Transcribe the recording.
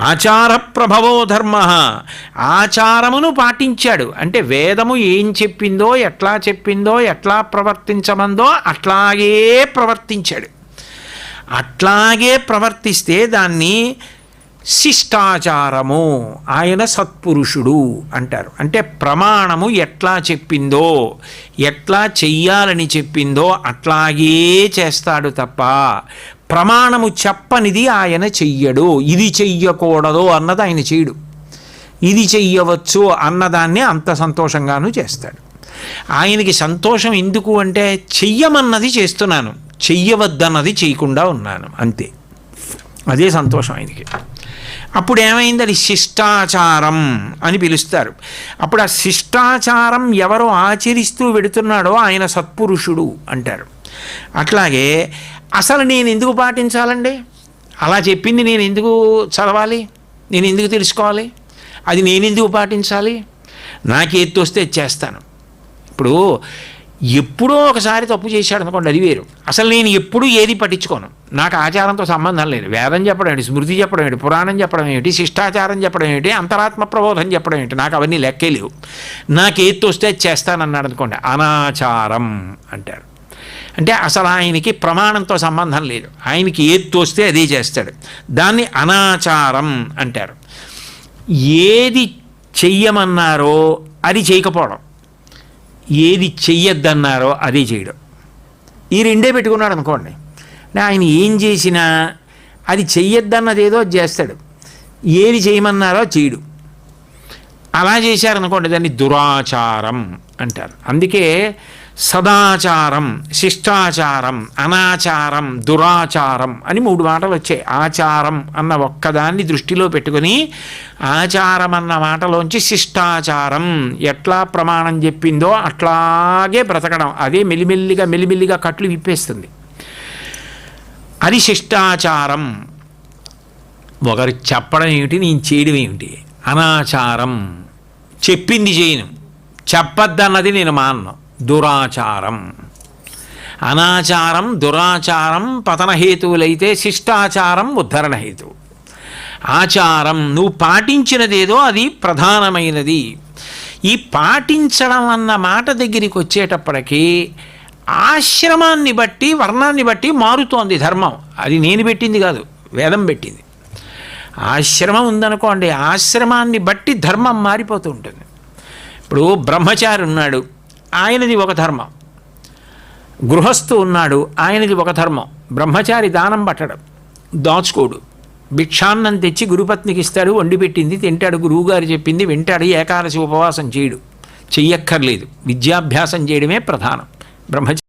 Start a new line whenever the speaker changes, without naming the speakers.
ఆచార ప్రభవో ధర్మ. ఆచారమును పాటించాడు. అంటే వేదము ఏం చెప్పిందో ఎట్లా చెప్పిందో ఎట్లా ప్రవర్తించమందో అట్లాగే ప్రవర్తించాడు. అట్లాగే ప్రవర్తిస్తే దాన్ని శిష్టాచారము ఆయన సత్పురుషుడు అంటారు. అంటే ప్రమాణము ఎట్లా చెప్పిందో ఎట్లా చెయ్యాలని చెప్పిందో అట్లాగే చేస్తాడు తప్ప ప్రమాణము చెప్పనిది ఆయన చెయ్యడు. ఇది చెయ్యకూడదు అన్నది ఆయన చేయడు ఇది చెయ్యవచ్చు అన్నదాన్ని అంత సంతోషంగాను చేస్తాడు. ఆయనకి సంతోషం ఎందుకు అంటే చెయ్యమన్నది చేస్తున్నాను. చెయ్యవద్దన్నది చేయకుండా ఉన్నాను. అంతే. అదే సంతోషం ఆయనకి. అప్పుడు ఏమైంది? అది శిష్టాచారం అని పిలుస్తారు. అప్పుడు ఆ శిష్టాచారం ఎవరో ఆచరిస్తూ వెడుతున్నాడో ఆయన సత్పురుషుడు అంటారు. అట్లాగే అసలు నేను ఎందుకు పాటించాలండి? అలా చెప్పింది నేను ఎందుకు చదవాలి? నేను ఎందుకు తెలుసుకోవాలి? అది నేను ఎందుకు పాటించాలి? నాకు ఎత్తు వస్తే చేస్తాను. ఇప్పుడు ఎప్పుడో ఒకసారి తప్పు చేశాడు అనుకోండి అది వేరు. అసలు నేను ఎప్పుడు ఏది పట్టించుకోను? నాకు ఆచారంతో సంబంధం లేదు. వేదం చెప్పడం ఏంటి? స్మృతి చెప్పడం ఏంటి? పురాణం చెప్పడం ఏంటి? శిష్టాచారం చెప్పడం ఏంటి? అంతరాత్మ ప్రబోధం చెప్పడం ఏంటి? నాకు అవన్నీ లెక్కే లేవు. నాకు ఏది వస్తే చేస్తానన్నాడు అనుకోండి అనాచారం అంటారు. అంటే అసలు ఆయనకి ప్రమాణంతో సంబంధం లేదు. ఆయనకి ఏది తోస్తే అదే చేస్తాడు. దాన్ని అనాచారం అంటారు. ఏది చెయ్యమన్నారో అది చేయకపోవడం. ఏది చెయ్యొద్దన్నారో అది చేయడం. ఈ రెండే పెట్టుకున్నాడు అనుకోండి. అంటే ఆయన ఏం చేసినా అది చెయ్యొద్దన్నది ఏదో చేస్తాడు. ఏది చేయమన్నారో చేయడు. అలా చేశారనుకోండి దాన్ని దురాచారం అంటారు. అందుకే సదాచారం శిష్టాచారం అనాచారం దురాచారం అని మూడు మాటలు వచ్చాయి. ఆచారం అన్న ఒక్కదాన్ని దృష్టిలో పెట్టుకొని ఆచారం అన్న మాటలోంచి శిష్టాచారం ఎట్లా ప్రమాణం చెప్పిందో అట్లాగే బ్రతకడం. అదే మెల్లిమెల్లిగా మెల్లిమెల్లిగా కట్లు విప్పేస్తుంది. అది శిష్టాచారం. ఒకరు చెప్పడం ఏమిటి నేను చేయడం ఏమిటి? అనాచారం. చెప్పింది చేయను. చెప్పద్దన్నది నేను మాన్ను. దురాచారం. అనాచారం దురాచారం పతనహేతువులైతే శిష్టాచారం ఉద్ధరణ హేతువు ఆచారం నువ్వు పాటించినదేదో అది ప్రధానమైనది. ఈ పాటించడం అన్న మాట దగ్గరికి వచ్చేటప్పటికీ ఆశ్రమాన్ని బట్టి వర్ణాన్ని బట్టి మారుతోంది ధర్మం. అది నేను పెట్టింది కాదు వేదం పెట్టింది. ఆశ్రమం ఉందనుకోండి ఆశ్రమాన్ని బట్టి ధర్మం మారిపోతూ ఉంటుంది. ఇప్పుడు బ్రహ్మచారి ఉన్నాడు. ఆయనది ఒక ధర్మం. గృహస్థు ఉన్నాడు ఆయనది ఒక ధర్మం. బ్రహ్మచారి దానం పట్టడం. దాచుకోడు. భిక్షాన్నం తెచ్చి గురుపత్నికి ఇస్తాడు వండి పెట్టింది తింటాడు. గురువుగారు చెప్పింది వింటాడు ఏకాదశి ఉపవాసం చేయడు. చెయ్యక్కర్లేదు. విద్యాభ్యాసం చేయడమే ప్రధానం. బ్రహ్మచారి